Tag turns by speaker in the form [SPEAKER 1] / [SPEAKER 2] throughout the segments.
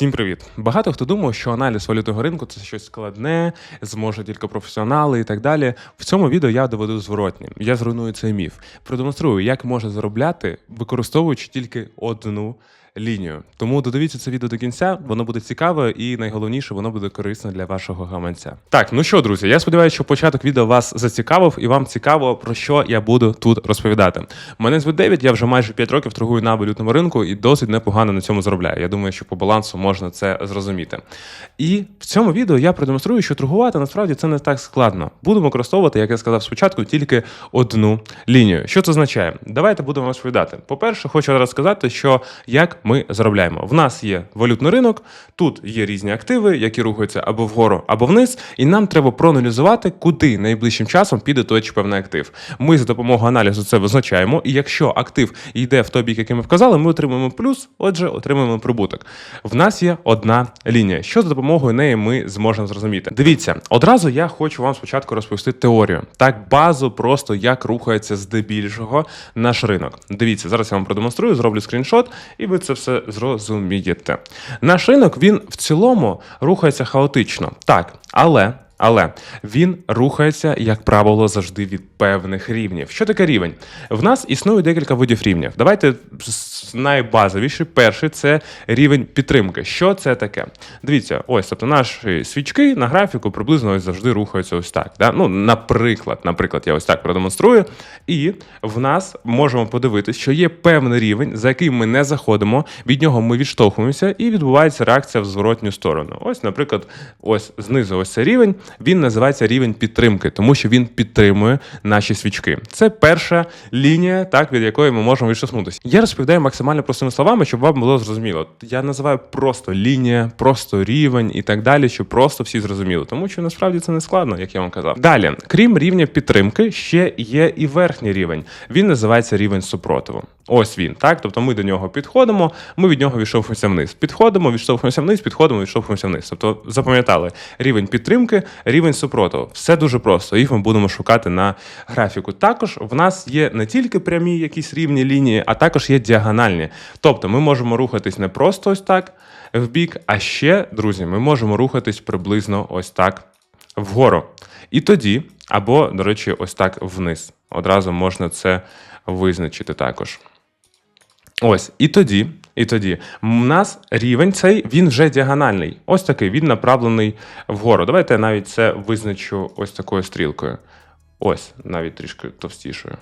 [SPEAKER 1] Всім привіт! Багато хто думав, що аналіз валютного ринку це щось складне, зможе тільки професіонали і так далі. В цьому відео я доведу зворотні. Я зруйную цей міф. Продемонструю, як можна заробляти, використовуючи тільки одну лінію. Тому додивіться це відео до кінця, воно буде цікаве і найголовніше, воно буде корисно для вашого гаманця. Так, ну що, друзі, я сподіваюся, що початок відео вас зацікавив і вам цікаво, про що я буду тут розповідати. Мене звуть Девід, я вже майже 5 років торгую на валютному ринку і досить непогано на цьому заробляю. Я думаю, що по балансу можна це зрозуміти. І в цьому відео я продемонструю, що торгувати насправді це не так складно. Будемо використовувати, як я сказав спочатку, тільки одну лінію. Що це означає? Давайте будемо розповідати. По-перше, хочу зараз сказати, що як ми заробляємо. В нас є валютний ринок, тут є різні активи, які рухаються або вгору, або вниз, і нам треба проаналізувати, куди найближчим часом піде той чи певний актив. Ми за допомогою аналізу це визначаємо, і якщо актив йде в той бік, який ми вказали, ми отримуємо плюс, отже, отримуємо прибуток. В нас є одна лінія. Що за допомогою неї ми зможемо зрозуміти? Дивіться, одразу я хочу вам спочатку розповісти теорію. Так, базу, просто як рухається здебільшого наш ринок. Дивіться, зараз я вам продемонструю, зроблю скріншот, і ви це все зрозумієте. Наш ринок він в цілому рухається хаотично. Так, але. Але він рухається, як правило, завжди від певних рівнів. Що таке рівень? В нас існує декілька видів рівнів. Давайте з найбазовіший. Перший це рівень підтримки. Що це таке? Дивіться, ось тобто наші свічки на графіку приблизно ось завжди рухаються ось так. Да? Ну, наприклад, наприклад, я ось так продемонструю. І в нас можемо подивитися, що є певний рівень, за який ми не заходимо, від нього ми відштовхуємося, і відбувається реакція в зворотню сторону. Ось, наприклад, ось знизу ось цей рівень. Він називається рівень підтримки, тому що він підтримує наші свічки. Це перша лінія, так від якої ми можемо відштовхнутися. Я розповідаю максимально простими словами, щоб вам було зрозуміло. Я називаю просто лінія, просто рівень і так далі, щоб просто всі зрозуміли, тому що насправді це не складно, як я вам казав. Далі, крім рівня підтримки, ще є і верхній рівень. Він називається рівень супротиву. Ось він, так. Тобто ми до нього підходимо, ми від нього відштовхуємося вниз. Підходимо, відштовхуємося вниз, підходимо, відштовхуємося вниз. Тобто запам'ятали рівень підтримки, рівень супротиву. Все дуже просто. Їх ми будемо шукати на графіку. Також в нас є не тільки прямі якісь рівні лінії, а також є діагональні. Тобто ми можемо рухатись не просто ось так в бік, а ще, друзі, ми можемо рухатись приблизно ось так вгору. І тоді, або, до речі, ось так вниз. Одразу можна це визначити також. Ось, і тоді, і тоді у нас рівень цей він вже діагональний. Ось такий, він направлений вгору. Давайте я навіть це визначу ось такою стрілкою. Ось, навіть трішки товстішою.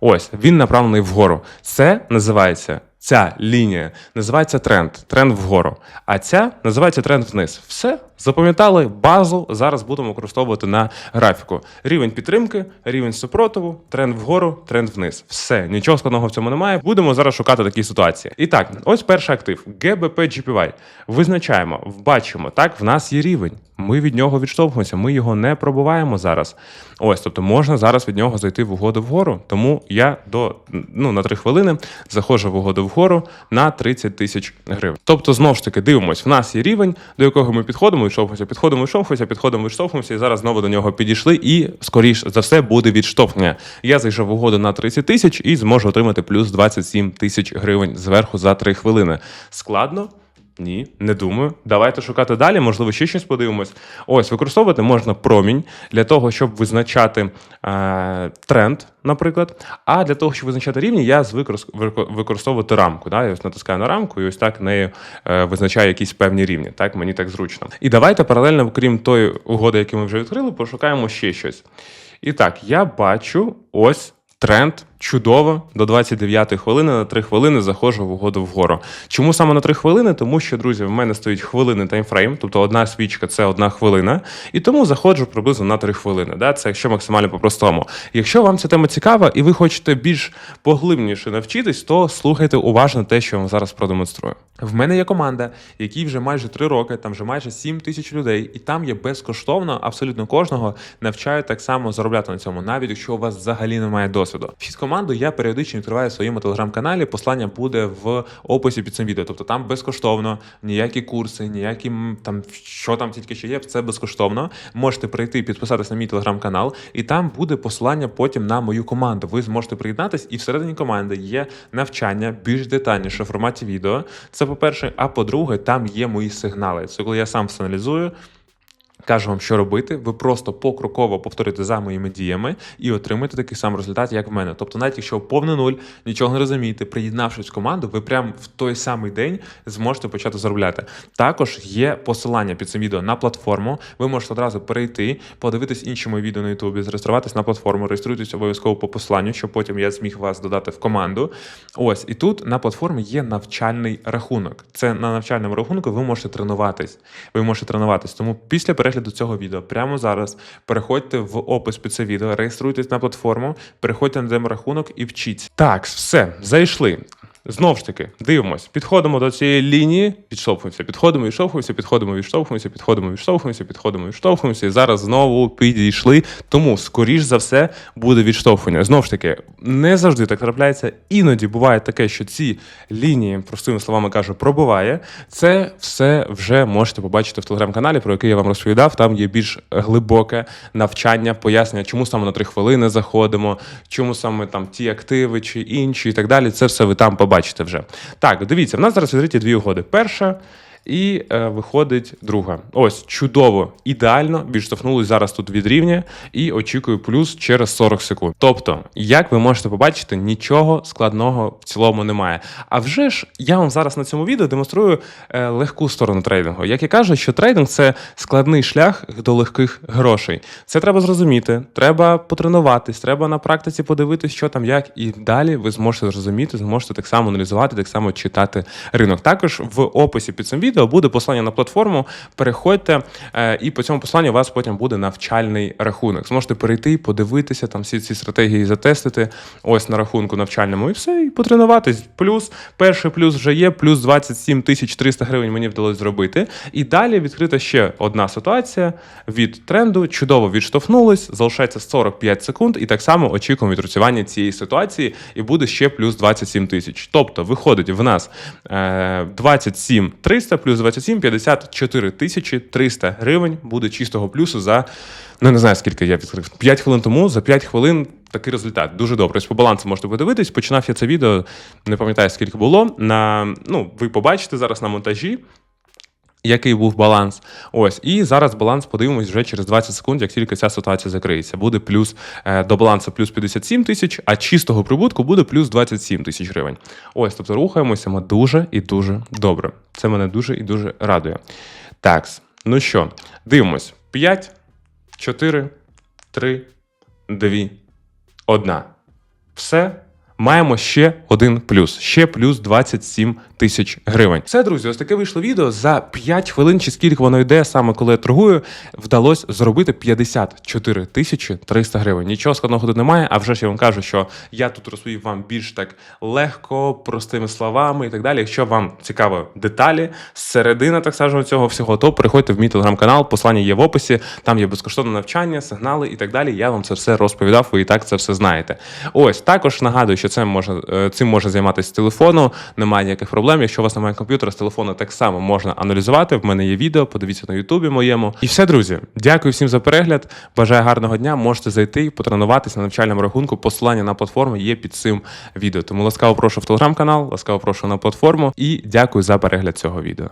[SPEAKER 1] Ось, він направлений вгору. Це називається. Ця лінія називається тренд, тренд вгору. А ця називається тренд вниз. Все, запам'ятали базу. Зараз будемо використовувати на графіку. Рівень підтримки, рівень супротиву, тренд вгору, тренд вниз. Все, нічого складного в цьому немає. Будемо зараз шукати такі ситуації. І так, ось перший актив GBP GPY. Визначаємо, бачимо, так, в нас є рівень. Ми від нього відштовхуємося, ми його не пробуваємо зараз. Ось, тобто можна зараз від нього зайти в угоду вгору. Тому я до ну на 3 хвилини заходжу в угоду вгору на 30 тисяч гривень. Тобто, знову ж таки, дивимось, в нас є рівень, до якого ми підходимо, відштовхуємося, підходимо, відштовхуємося, підходимо, відштовхуємося, і зараз знову до нього підійшли, і скоріш за все буде відштовхнення. Я зайшов в угоду на 30 тисяч і зможу отримати плюс 27 тисяч гривень зверху за 3 хвилини. Складно. Ні, не думаю. Давайте шукати далі. Можливо, ще щось подивимось. Ось використовувати можна промінь для того, щоб визначати е, тренд, наприклад. А для того, щоб визначати рівні, я звик використовувати рамку. Да? Я ось натискаю на рамку і ось так нею е, визначаю якісь певні рівні. Так, мені так зручно. І давайте паралельно, крім тої угоди, яку ми вже відкрили, пошукаємо ще щось. І так, я бачу ось тренд. Чудово, до 29-ї хвилини на 3 хвилини заходжу в угоду вгору. Чому саме на 3 хвилини? Тому що, друзі, в мене стоїть хвилини таймфрейм, тобто одна свічка це одна хвилина, і тому заходжу приблизно на 3 хвилини. Да? Це якщо максимально по-простому. Якщо вам ця тема цікава і ви хочете більш поглибніше навчитись, то слухайте уважно те, що я вам зараз продемонструю. В мене є команда, якій вже майже 3 роки, там вже майже 7 тисяч людей, і там є безкоштовно, абсолютно кожного навчають так само заробляти на цьому, навіть якщо у вас взагалі немає досвіду. Команду я періодично відкриваю в своєму телеграм-каналі. Послання буде в описі під цим відео. Тобто там безкоштовно, ніякі курси, ніякі там що там тільки що є, це безкоштовно. Можете прийти, підписатись на мій телеграм-канал, і там буде посилання потім на мою команду. Ви зможете приєднатись, і всередині команди є навчання більш детальніше в форматі відео. Це по-перше, а по-друге, там є мої сигнали. Це коли я сам все аналізую. Кажу вам, що робити. Ви просто покроково повторюєте за моїми діями і отримаєте такий самий результат, як в мене. Тобто, навіть якщо повний нуль, нічого не розумієте, приєднавшись в команду, ви прямо в той самий день зможете почати заробляти. Також є посилання під цим відео на платформу. Ви можете одразу перейти, подивитись інші мої відео на Ютубі, зареєструватись на платформу, реєструйтесь обов'язково по посиланню, щоб потім я зміг вас додати в команду. Ось і тут на платформі є навчальний рахунок. Це на навчальному рахунку ви можете тренуватись. Ви можете тренуватись. Тому після перегляду цього відео прямо зараз переходьте в опис під це відео, реєструйтесь на платформу, переходьте на деморахунок і вчіть. Так, все, зайшли. Знову ж таки, дивимось, підходимо до цієї лінії, відштовхуємося, підходимо, відштовхуємося, підходимо, відштовхуємося, підходимо, відштовхуємося, підходимо, відштовхуємося. І зараз знову підійшли. Тому, скоріш за все, буде відштовхування. Знову ж таки, не завжди так трапляється. Іноді буває таке, що ці лінії, простими словами кажу, пробиває. Це все вже можете побачити в телеграм-каналі, про який я вам розповідав. Там є більш глибоке навчання, пояснення, чому саме на три хвилини заходимо, чому саме там ті активи чи інші, і так далі. Це все ви там побачите вже. Так, дивіться, в нас зараз відкриті дві угоди. Перша. І е, виходить друга. Ось чудово, ідеально відштовхнулись зараз тут від рівня і очікую плюс через 40 секунд. Тобто, як ви можете побачити, нічого складного в цілому немає. А вже ж я вам зараз на цьому відео демонструю е, легку сторону трейдингу. Як я кажу, що трейдинг це складний шлях до легких грошей. Це треба зрозуміти, треба потренуватись, треба на практиці подивитись, що там як, і далі ви зможете зрозуміти, зможете так само аналізувати, так само читати ринок. Також в описі під цим відео буде посилання на платформу. Переходьте, е, і по цьому посланню у вас потім буде навчальний рахунок. Зможете перейти, подивитися там всі ці стратегії, затестити ось на рахунку навчальному і все, і потренуватись. Плюс перший плюс вже є, плюс 27 тисяч 300 гривень мені вдалося зробити. І далі відкрита ще одна ситуація від тренду. Чудово відштовхнулись, залишається 45 секунд, і так само очікуємо відпрацювання цієї ситуації, і буде ще плюс 27 тисяч. Тобто виходить в нас е, 27 300 плюс 27 54 тисячі 300 гривень буде чистого плюсу за ну не знаю скільки я відкрив. 5 хвилин тому за 5 хвилин. Такий результат дуже добре. Ось по балансу можете подивитись. Починав я це відео, не пам'ятаю скільки було. На ну ви побачите зараз на монтажі. Який був баланс? Ось, і зараз баланс подивимось вже через 20 секунд, як тільки ця ситуація закриється. Буде плюс е, до балансу плюс 57 тисяч, а чистого прибутку буде плюс 27 тисяч гривень. Ось, тобто рухаємося ми дуже і дуже добре. Це мене дуже і дуже радує. Так, ну що, дивимось: 5, 4, 3, 2, 1. Все. Маємо ще один плюс, ще плюс 27 тисяч гривень. Це, друзі, ось таке вийшло відео за 5 хвилин, чи скільки воно йде, саме коли я торгую, вдалося зробити 54 тисячі 300 гривень. Нічого складного тут немає, а вже ж я вам кажу, що я тут розповів вам більш так легко, простими словами і так далі. Якщо вам цікаво деталі, середина, так скажемо, цього всього, то переходьте в мій телеграм-канал, послання є в описі, там є безкоштовне навчання, сигнали і так далі. Я вам це все розповідав, ви і так це все знаєте. Ось також нагадую, що це може е, цим може займатися з телефону, немає ніяких проблем. Якщо у вас немає комп'ютера, з телефону так само можна аналізувати. В мене є відео, подивіться на Ютубі моєму. І все, друзі. Дякую всім за перегляд. Бажаю гарного дня. Можете зайти і потренуватися на навчальному рахунку. Посилання на платформу є під цим відео. Тому ласкаво прошу в телеграм-канал, ласкаво прошу на платформу і дякую за перегляд цього відео.